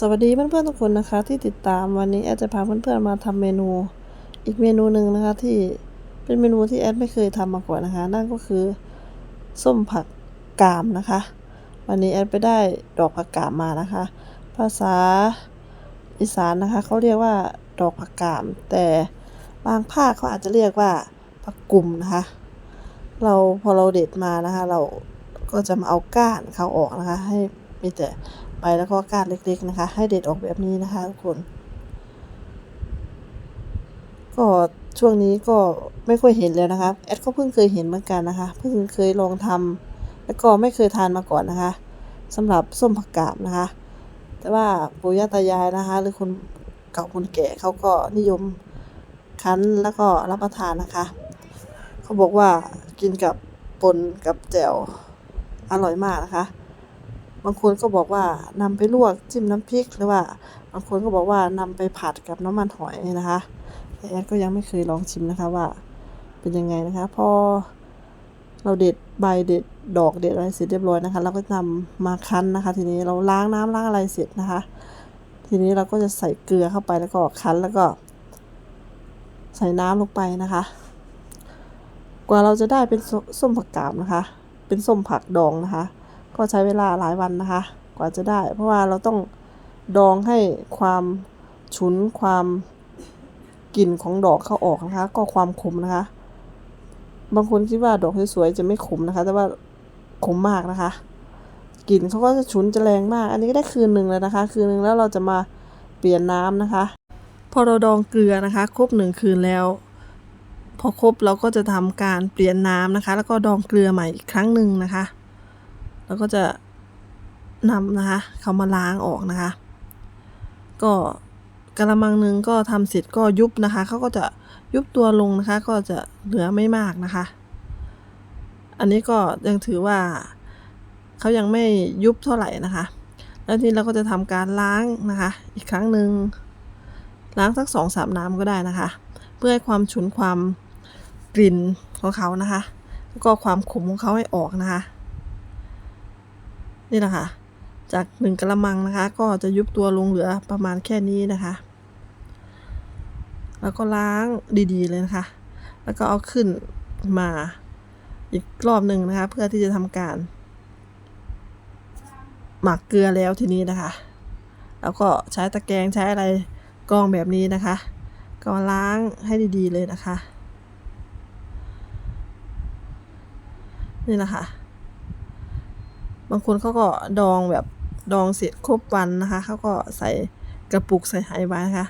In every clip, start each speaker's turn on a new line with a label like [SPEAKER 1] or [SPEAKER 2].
[SPEAKER 1] สวัสดีเพื่อนๆทุกคนนะคะ ที่ติดตามวันนี้แอดจะพาเพื่อนๆมาทำเมนู อีกเมนูหนึ่งนะคะ ที่เป็นเมนูที่แอดไม่เคยทำมาก่อนนะคะ นั่นก็คือส้มผักกามนะคะ วันนี้แอดไปได้ดอกผักกามมานะคะ ภาษาอีสานนะคะเขาเรียกว่าดอกผักกาม แต่บางภาคเขาอาจจะเรียกว่าผักกลุ่มนะคะ เราพอเราเด็ดมานะคะ เราก็จะมาเอาก้านเขาออกนะคะ ให้มีแต่ ใบแล้วก็ก้านเล็กๆนะคะ ให้เด็ดออกแบบนี้นะคะทุกคน ก็ช่วงนี้ก็ไม่ค่อยเห็นแล้วนะคะแอดก็เพิ่งเคยเห็นเหมือนกันนะคะเพิ่งเคยลองทำแล้วก็ไม่เคยทานมาก่อนนะคะสำหรับส้มผักกาดนะคะ แต่ว่าปู่ย่าตายายนะคะ หรือคนเก่าคนแก่เขาก็นิยมคั้นแล้วก็รับประทานนะคะ เขาบอกว่ากินกับปนกับแจ่วอร่อยมากนะคะ บางคนก็บอกว่านำไปลวกจิ้มน้ำพริกหรือว่า บางคนก็บอกว่านำไปผัดกับน้ำมันหอยนะคะแต่แอดก็ยังไม่เคยลองชิมนะคะว่า เป็นยังไงนะคะ พอเราเด็ดใบเด็ดดอกเด็ดอะไรเสร็จเรียบร้อยนะคะ เราก็นำมาคั้นนะคะ ทีนี้เราล้างน้ำล้างอะไรเสร็จนะคะ ทีนี้เราก็จะใส่เกลือเข้าไปแล้วก็คั้นแล้วก็ ใส่น้ำลงไปนะคะ กว่าเราจะได้เป็นส้ส้มผักกาดนะคะ เป็นส้มผักดองนะคะ ก็ใช้เวลาหลายวันนะคะ กว่าจะได้ เพราะว่าเราต้องดองให้ความฉุนความกลิ่นของดอกเขาออกนะคะ ก็ความขมนะคะ บางคนคิดว่าดอกสวยๆจะไม่ขมนะคะ แต่ว่าขมมากนะคะกลิ่นเขาก็จะฉุนจะแรงมาก อันนี้ก็ได้คืนหนึ่งแล้วนะคะ คืนหนึ่งแล้วเราจะมาเปลี่ยนน้ำนะคะ พอเราดองเกลือนะคะ ครบหนึ่งคืนแล้ว พอครบเราก็จะทำการเปลี่ยนน้ำนะคะ แล้วก็ดองเกลือใหม่อีกครั้งหนึ่งนะคะ แล้วก็จะนำนะคะเขามาล้างออกนะคะ ก็กระมังหนึ่งก็ทำเสร็จก็ยุบนะคะเขาก็จะยุบตัวลงนะคะ ก็จะเหลือไม่มากนะคะ อันนี้ก็ยังถือว่าเขายังไม่ยุบเท่าไหร่นะคะ แล้วทีนี้เราก็จะทำการล้างนะคะ อีกครั้งหนึ่งล้างสักสองสามน้ำก็ได้นะคะ เพื่อให้ความฉุนความกลิ่นของเขานะคะ แล้วก็ความขมของเขาให้ออกนะคะ นี่แหละค่ะ จากหนึ่งกระมังนะคะ ก็จะยุบตัวลงเหลือประมาณแค่นี้นะคะ แล้วก็ล้างดีๆเลยนะคะ แล้วก็เอาขึ้นมาอีกรอบหนึ่งนะคะ เพื่อที่จะทำการ หมักเกลือแล้วทีนี้นะคะ แล้วก็ใช้ตะแกรงใช้อะไรกรองแบบนี้นะคะ ก็ล้างให้ดีๆเลยนะคะ นี่แหละค่ะางคนเขาก็ดองแบบดองเสร็จครบวันนะคะเขาก็ใส่กระปุกใส่ไหไว้นะคะ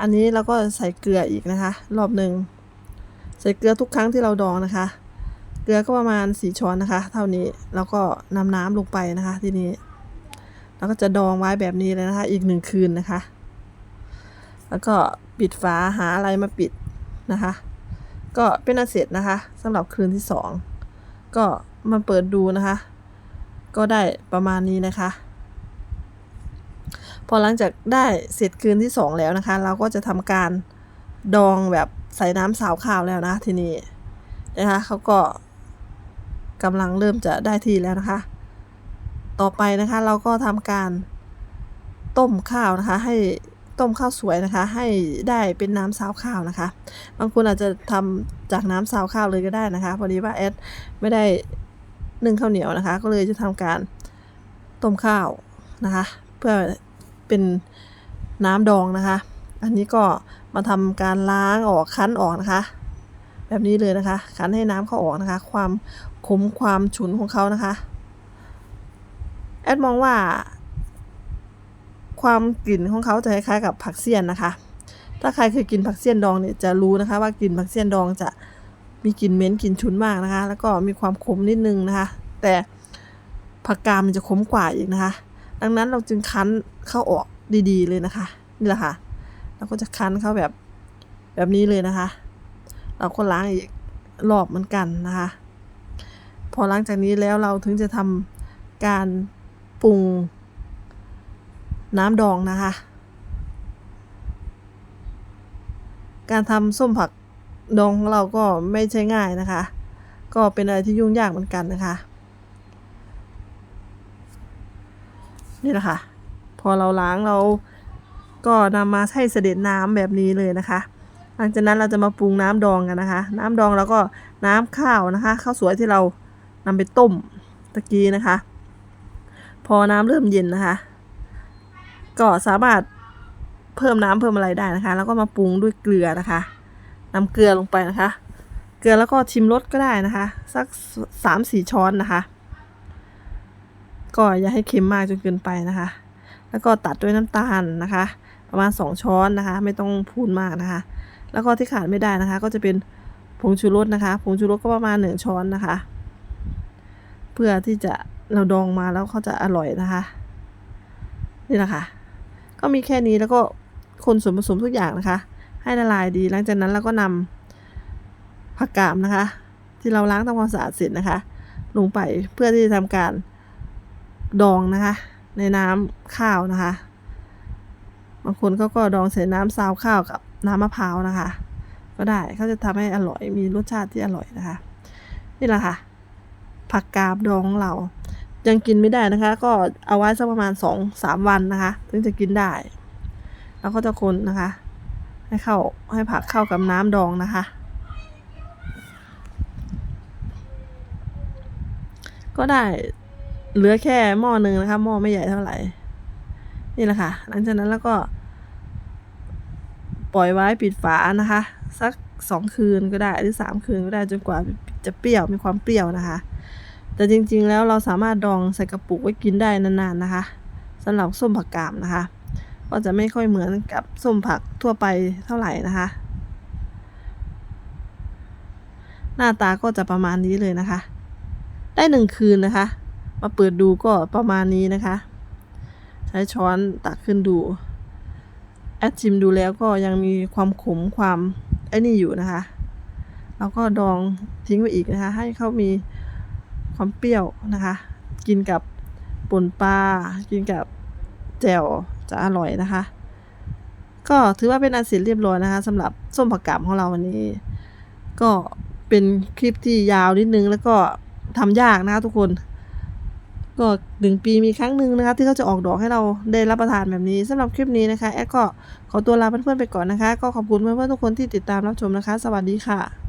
[SPEAKER 1] อันนี้เราก็ใส่เกลืออีกนะคะ รอบหนึ่งใส่เกลือทุกครั้งที่เราดองนะคะ เกลือก็ประมาณสี่ช้อนนะคะ เท่านี้แล้วก็นำน้ำลงไปนะคะ ทีนี้เราก็จะดองไว้แบบนี้เลยนะคะ อีกหนึ่งคืนนะคะ แล้วก็ปิดฝาหาอะไรมาปิดนะคะ ก็เป็นอันเสร็จนะคะสำหรับคืนที่สองก็มาเปิดดูนะคะ ก็ได้ประมาณนี้นะคะ พอหลังจากได้เสร็จคืนที่สองแล้วนะคะ เราก็จะทำการดองแบบใส่น้ำสาวข้าวแล้วนะทีนี้นะคะเขาก็กำลังเริ่มจะได้ที่แล้วนะคะ ต่อไปนะคะเราก็ทำการต้มข้าวนะคะ ให้ต้มข้าวสวยนะคะ ให้ได้เป็นน้ำซาวข้าวนะคะ บางคนอาจจะทำจากน้ำซาวข้าวเลยก็ได้นะคะพอดีว่าแอดไม่ได้ นึ่งข้าวเหนียวนะคะ ก็เลยจะทำการต้มข้าวนะคะ เพื่อเป็นน้ำดองนะคะ อันนี้ก็มาทำการล้างออกคั้นออกนะคะ แบบนี้เลยนะคะ คั้นให้น้ำเขาออกนะคะ ความขมความฉุนของเขานะคะ แอดมองว่า ความกลิ่นของเขาจะคล้ายๆกับผักเสี้ยนนะคะ ถ้าใครเคยกินผักเสี้ยนดองเนี่ยจะรู้นะคะ ว่ากลิ่นผักเสี้ยนดองจะ มีกลิ่นเหม็นกลิ่นฉุนมากนะคะ แล้วก็มีความขมนิดนึงนะคะ แต่ผักกาดมันจะขมกว่าอีกนะคะ ดังนั้นเราจึงคั้นเข้าออกดีๆเลยนะคะนี่แหละค่ะเราก็จะคั้นเข้าแบบแบบนี้เลยนะคะ เราก็ล้างอีกรอบเหมือนกันนะคะ พอหลังจากนี้แล้วเราถึงจะทำการปรุงน้ำดองนะคะ การทำส้มผัก ดองของเราก็ไม่ใช่ง่ายนะคะ ก็เป็นอะไรที่ยุ่งยากเหมือนกันนะคะ นี่แหละค่ะ พอเราล้างเราก็นำมาให้เสด็จน้ำแบบนี้เลยนะคะ หลังจากนั้นเราจะมาปรุงน้ำดองกันนะคะ น้ำดองแล้วก็น้ำข้าวนะคะข้าวสวยที่เรานำไปต้มตะกี้นะคะ พอน้ำเริ่มเย็นนะคะ ก็สามารถเพิ่มน้ำเพิ่มอะไรได้นะคะ แล้วก็มาปรุงด้วยเกลือนะคะ นำเกลือลงไปนะคะ เกลือแล้วก็ชิมรสก็ได้นะคะ สักสามสี่ช้อนนะคะ ก็อย่าให้เค็มมากจนเกินไปนะคะ แล้วก็ตัดด้วยน้ำตาลนะคะ ประมาณสองช้อนนะคะ ไม่ต้องพูนมากนะคะ แล้วก็ที่ขาดไม่ได้นะคะ ก็จะเป็นผงชูรสนะคะ ผงชูรสก็ประมาณหนึ่งช้อนนะคะ เพื่อที่จะเราดองมาแล้วเขาจะอร่อยนะคะ นี่แหละค่ะ ก็มีแค่นี้แล้วก็คนส่วนผสมทุกอย่างนะคะ ให้ละลายดี หลังจากนั้นเราก็นำผักกาดนะคะ ที่เราล้างทำความสะอาดเสร็จนะคะ ลงไปเพื่อที่จะทำการดองนะคะ ในน้ำข้าวนะคะ บางคนเขาก็ดองใส่น้ำซาวข้าวกับน้ำมะพร้าวนะคะ ก็ได้เขาจะทำให้อร่อยมีรสชาติที่อร่อยนะคะ นี่แหละค่ะ ผักกาดดองของเรายังกินไม่ได้นะคะ ก็เอาไว้สักประมาณสองสามวันนะคะ ถึงจะกินได้ แล้วก็จะคนนะคะ ให้เข้าให้ผักเข้ากับน้ำดองนะคะ ก็ได้เหลือแค่หม้อหนึ่งนะคะหม้อไม่ใหญ่เท่าไหร่ นี่แหละค่ะ หลังจากนั้นแล้วก็ ปล่อยไว้ปิดฝานะคะ สักสองคืนก็ได้หรือสามคืนก็ได้จนกว่าจะเปรี้ยวมีความเปรี้ยวนะคะ แต่จริงๆแล้วเราสามารถดองใส่กระปุกไว้กินได้นานๆนะคะสำหรับส้มผักกาดนะคะ ก็จะไม่ค่อยเหมือนกับส้มผักทั่วไปเท่าไหร่นะคะ หน้าตาก็จะประมาณนี้เลยนะคะ ได้หนึ่งคืนนะคะ มาเปิดดูก็ประมาณนี้นะคะ ใช้ช้อนตักขึ้นดูแอดชิมดูแล้วก็ยังมีความขมความไอ้นี่อยู่นะคะแล้วก็ดองทิ้งไว้อีกนะคะ ให้เขามีความเปรี้ยวนะคะ กินกับป่นปลา กินกับแจ่ว จะอร่อยนะคะ ก็ถือว่าเป็นอันเสร็จเรียบร้อยนะคะสำหรับส้มผักกาดของเราวันนี้ ก็เป็นคลิปที่ยาวนิดนึงแล้วก็ทำยากนะคะทุกคนก็หนึ่งปีมีครั้งหนึ่งนะคะ ที่เขาจะออกดอกให้เราได้รับประทานแบบนี้สำหรับคลิปนี้นะคะ แอดก็ขอตัวลาเพื่อนๆไปก่อนนะคะ ก็ขอบคุณเพื่อนๆทุกคนที่ติดตามรับชมนะคะ สวัสดีค่ะ